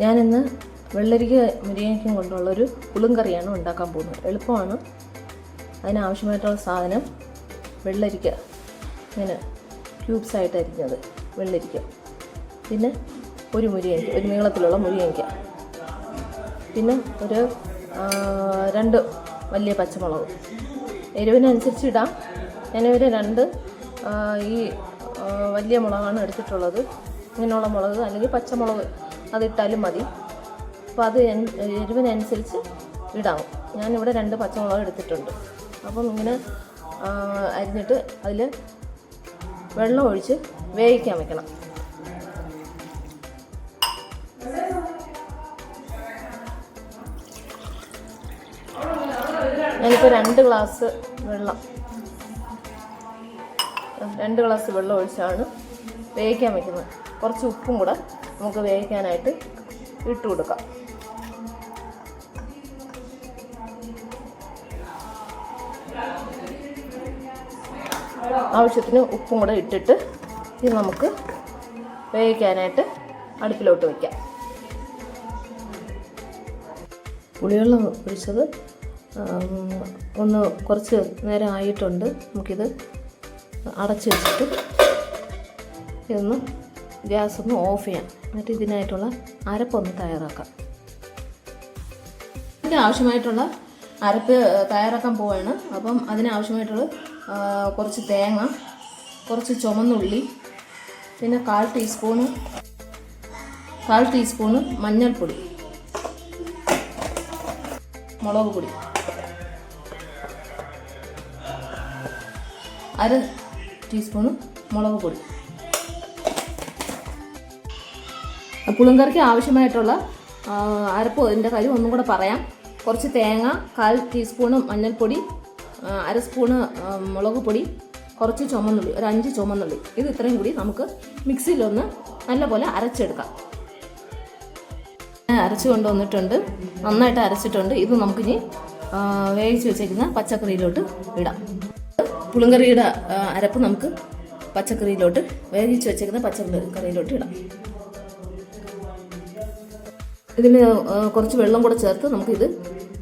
ഞാനിന്ന് വെള്ളരിക്ക മുരിങ്ങയ്ക്കും കൊണ്ടുള്ളൊരു പുളുങ്കറിയാണ് ഉണ്ടാക്കാൻ പോകുന്നത്. എളുപ്പമാണ്. അതിനാവശ്യമായിട്ടുള്ള സാധനം വെള്ളരിക്ക. ഇങ്ങനെ ക്യൂബ്സായിട്ട് അരിഞ്ഞത് വെള്ളരിക്ക. പിന്നെ ഒരു മുരിങ്ങയ്ക്ക ഒരു നീളത്തിലുള്ള മുരിങ്ങയ്ക്ക പിന്നെ ഒരു രണ്ട് വലിയ പച്ചമുളക്. എരിവിനനുസരിച്ച് ഇടാം. ഞാനിവർ രണ്ട് ഈ വലിയ മുളകാണ് എടുത്തിട്ടുള്ളത്. ഇങ്ങനെയുള്ള മുളക് അല്ലെങ്കിൽ പച്ചമുളക് അതിട്ടാലും മതി. അപ്പോൾ അത് എരിവിനനുസരിച്ച് ഇടാം. ഞാനിവിടെ രണ്ട് പച്ചമുളക് എടുത്തിട്ടുണ്ട്. അപ്പം ഇങ്ങനെ അരിഞ്ഞിട്ട് അതിൽ വെള്ളം ഒഴിച്ച് വേവിക്കാൻ വെക്കണം. ഞാനിപ്പോൾ രണ്ട് ഗ്ലാസ് വെള്ളം രണ്ട് ഗ്ലാസ് വെള്ളം ഒഴിച്ചാണ് വേവിക്കാൻ വയ്ക്കുന്നത് കുറച്ച് ഉപ്പും കൂടെ നമുക്ക് വേവിക്കാനായിട്ട് ഇട്ട് കൊടുക്കാം. ആവശ്യത്തിന് ഉപ്പും കൂടെ ഇട്ടിട്ട് ഇത് നമുക്ക് വേവിക്കാനായിട്ട് അടുപ്പിലോട്ട് വയ്ക്കാം പുളിവെള്ളം ഒഴിച്ചത് ഒന്ന് കുറച്ച് നേരം ആയിട്ടുണ്ട്. നമുക്കിത് അടച്ച് വെച്ചിട്ട് ഇതൊന്ന് ഗ്യാസ് ഒന്ന് ഓഫ് ചെയ്യാം. എന്നിട്ട് ഇതിനായിട്ടുള്ള അരപ്പൊന്ന് തയ്യാറാക്കാം. ഇതിന് ആവശ്യമായിട്ടുള്ള അരപ്പ് തയ്യാറാക്കാൻ പോവാണ്. അപ്പം അതിനാവശ്യമായിട്ടുള്ള കുറച്ച് തേങ്ങ കുറച്ച് ചുമന്നുള്ളി പിന്നെ കാൽ ടീസ്പൂണ് കാൽ ടീസ്പൂണ് മഞ്ഞൾപ്പൊടി മുളക് പൊടി. അര ടീസ്പൂണ് മുളക് പൊടി. പുളിങ്കറിക്ക് ആവശ്യമായിട്ടുള്ള അരപ്പ് ഇതിന്റെ കാര്യം ഒന്നും കൂടെ പറയാം. കുറച്ച് തേങ്ങ കാൽ ടീസ്പൂണ് മഞ്ഞൾപ്പൊടി അര സ്പൂണ് മുളക് പൊടി കുറച്ച് ചുമന്നുള്ളി ഒരു അഞ്ച് ചുമന്നുള്ളി. ഇത് ഇത്രയും കൂടി നമുക്ക് മിക്സിയിലൊന്ന് നല്ലപോലെ അരച്ചെടുക്കാം. അരച്ച് കൊണ്ടുവന്നിട്ടുണ്ട്. നന്നായിട്ട് അരച്ചിട്ടുണ്ട്. ഇത് നമുക്കിനി വേവിച്ച് വെച്ചേക്കുന്ന പച്ചക്കറിയിലോട്ട് ഇടാം. പുളിങ്കറിയുടെ അരപ്പ് നമുക്ക് പച്ചക്കറിയിലോട്ട് വേവിച്ച് വെച്ചേക്കുന്ന പച്ചക്കറിയിലോട്ട് ഇടാം. ഇതിന് കുറച്ച് വെള്ളം കൂടെ ചേർത്ത് നമുക്കിത്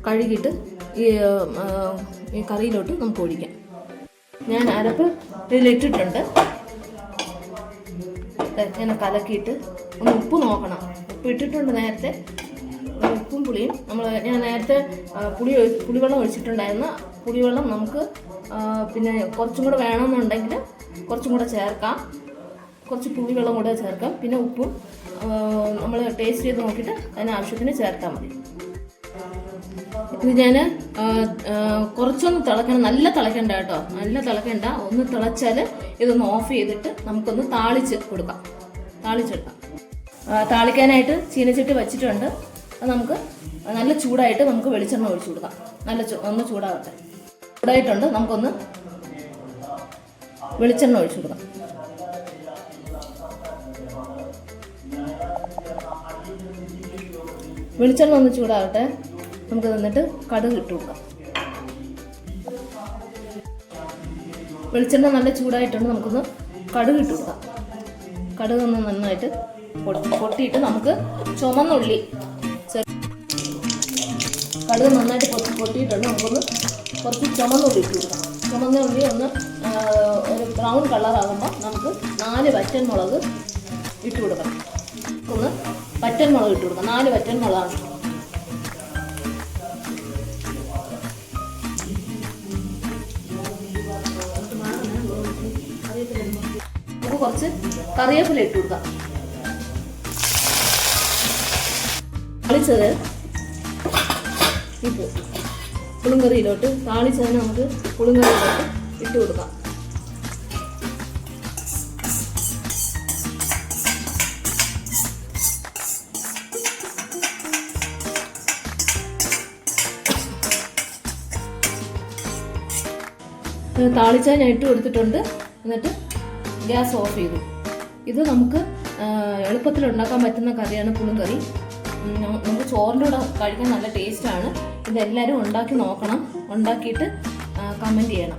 കഴുകിയിട്ട് ഈ ഈ കറിയിലോട്ട് നമുക്ക് ഒഴിക്കാം. ഞാൻ അരപ്പ് ഇതിലിട്ടിട്ടുണ്ട് ഇങ്ങനെ കലക്കിയിട്ട് ഒന്ന് ഉപ്പ് നോക്കണം. ഉപ്പ് ഇട്ടിട്ടുണ്ട് നേരത്തെ. ഉപ്പും പുളിയും. നമ്മൾ ഞാൻ നേരത്തെ പുളി പുളിവെള്ളം ഒഴിച്ചിട്ടുണ്ടായിരുന്നു. പുളിവെള്ളം നമുക്ക് പിന്നെ കുറച്ചും കൂടെ വേണമെന്നുണ്ടെങ്കിൽ കുറച്ചും കൂടെ ചേർക്കാം. കുറച്ച് പുളിവെള്ളം കൂടെ ചേർക്കാം. പിന്നെ ഉപ്പും നമ്മൾ ടേസ്റ്റ് ചെയ്ത് നോക്കിയിട്ട് അതിന് ആവശ്യത്തിന് ചേർത്താൽ മതി. ഇത് ഞാൻ കുറച്ചൊന്ന് തിളക്കണം. നല്ല തിളക്കണ്ട കേട്ടോ. നല്ല തിളക്കണ്ട. ഒന്ന് തിളച്ചാൽ ഇതൊന്ന് ഓഫ് ചെയ്തിട്ട് നമുക്കൊന്ന് താളിച്ച് കൊടുക്കാം. താളിച്ചെടുക്കാം. താളിക്കാനായിട്ട് ചീനച്ചട്ടി വെച്ചിട്ടുണ്ട്. അത് നമുക്ക് നല്ല ചൂടായിട്ട് നമുക്ക് വെളിച്ചെണ്ണ ഒഴിച്ചു കൊടുക്കാം. നല്ല ഒന്ന് ചൂടാകട്ടെ ചൂടായിട്ടുണ്ട്. നമുക്കൊന്ന് വെളിച്ചെണ്ണ ഒഴിച്ചു കൊടുക്കാം. വെളിച്ചെണ്ണ ഒന്ന് ചൂടാകട്ടെ നമുക്ക് നിന്നിട്ട് കടുക് ഇട്ട് കൊടുക്കാം. വെളിച്ചെണ്ണ നല്ല ചൂടായിട്ടുണ്ട് നമുക്കൊന്ന് കടുക് ഇട്ട് കൊടുക്കാം. കടുക് ഒന്ന് നന്നായിട്ട് പൊട്ടി പൊട്ടിയിട്ട് നമുക്ക് ചുമന്നുള്ളി കടുക് നന്നായിട്ട് പൊട്ടി പൊട്ടിയിട്ടുണ്ട് നമുക്കൊന്ന് കുറച്ച് ചുമന്നുള്ളി ഇട്ട് കൊടുക്കാം. ചുമന്നുള്ളി ഒന്ന് ഒരു ബ്രൗൺ കളറാകുമ്പോൾ നമുക്ക് നാല് വറ്റൻ മുളക് ഇട്ട് കൊടുക്കണം ഒന്ന് വറ്റൻ മുളക് ഇട്ട് കൊടുക്കാം. നാല് വറ്റൻ മുളകാണ് നമുക്ക് കുറച്ച് കറിവേപ്പില ഇട്ട് കൊടുക്കാം. താളിച്ചത് ഇപ്പോൾ പുളിങ്കറിയിലോട്ട്. താളിച്ചതിന് നമുക്ക് പുളിങ്കറിയിലോട്ട് ഇട്ട് കൊടുക്കാം. താളിച്ച ഞാൻ ഇട്ട് കൊടുത്തിട്ടുണ്ട്. എന്നിട്ട് ഗ്യാസ് ഓഫ് ചെയ്തു. ഇത് നമുക്ക് എളുപ്പത്തിൽ ഉണ്ടാക്കാൻ പറ്റുന്ന കറിയാണ് പുളിക്കറി. നമുക്ക് ചോറിന്റെ കൂടെ കഴിക്കാൻ നല്ല ടേസ്റ്റാണ് ഇതെല്ലാവരും ഉണ്ടാക്കി നോക്കണം. ഉണ്ടാക്കിയിട്ട് കമന്റ് ചെയ്യണം.